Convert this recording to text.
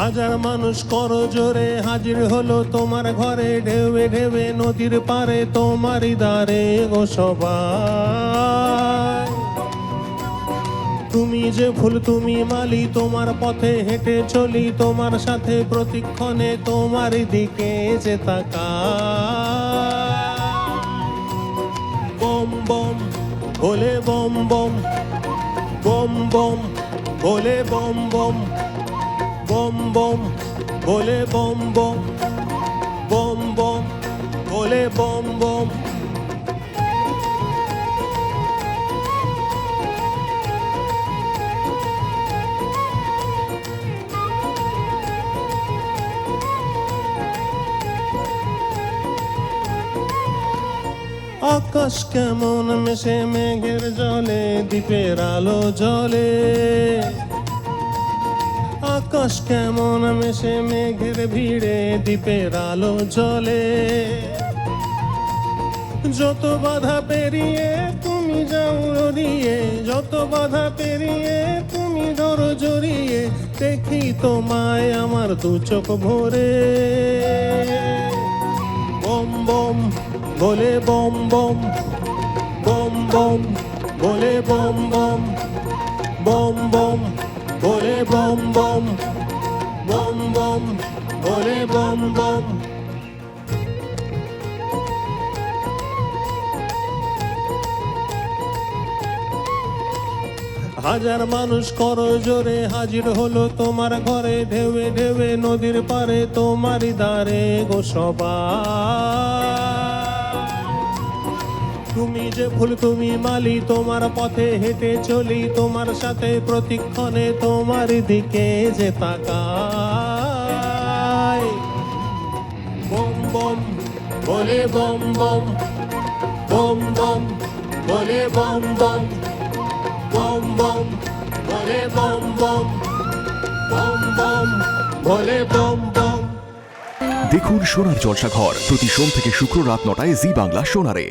হাজার মানুষ কর জোরে, হাজির হলো তোমার ঘরে ঢেউে ঢেউে নদীর পারে তোমারই দ্বারে গো সবাই। তুমি যে ফুল তুমি মালি, তোমার পথে হেঁটে চলি, তোমার সাথে প্রতিক্ষণে তোমার দিকে যে তাকা বম বম ভোলে বম বম বম বম ভোলে বম বম বম বম ভোলে বম বম বম বম ভোলে বম বম। আকাশ কেমন মেশে মেঘের জলে, দ্বীপের আলো জলে আকাশ কেমন মেশে মেঘের ভিড়ে, দ্বীপের আলো জলে যত বাধা পেরিয়ে তুমি যাও রড়িয়ে যত বাধা পেরিয়ে তুমি ধরো জড়িয়ে দেখি তোমায় আমার দু চোখ ভরে। বম বম, বলে বম বম বম বম, বলে বম বম বম বম বম বম বম বম, বলে বম বম। হাজার মানুষ কর জোরে, হাজির হলো তোমার ঘরে ঢেউে ঢেউে নদীর পারে তোমারই দ্বারে গো সবাই। তুমি যে ফুল তুমি মালি তোমার পথে হেঁটে চলি তোমার সাথে প্রতিক্ষণে তোমার দিকে যে তাকাই বম বম বলে বম বম বম বম বলে বম বম বম বম বলে বম বম বম বম বলে বম বম দেখুন সোনার জলসাঘর প্রতি সোম থেকে শুক্র রাত নটায় জি বাংলা সোনারে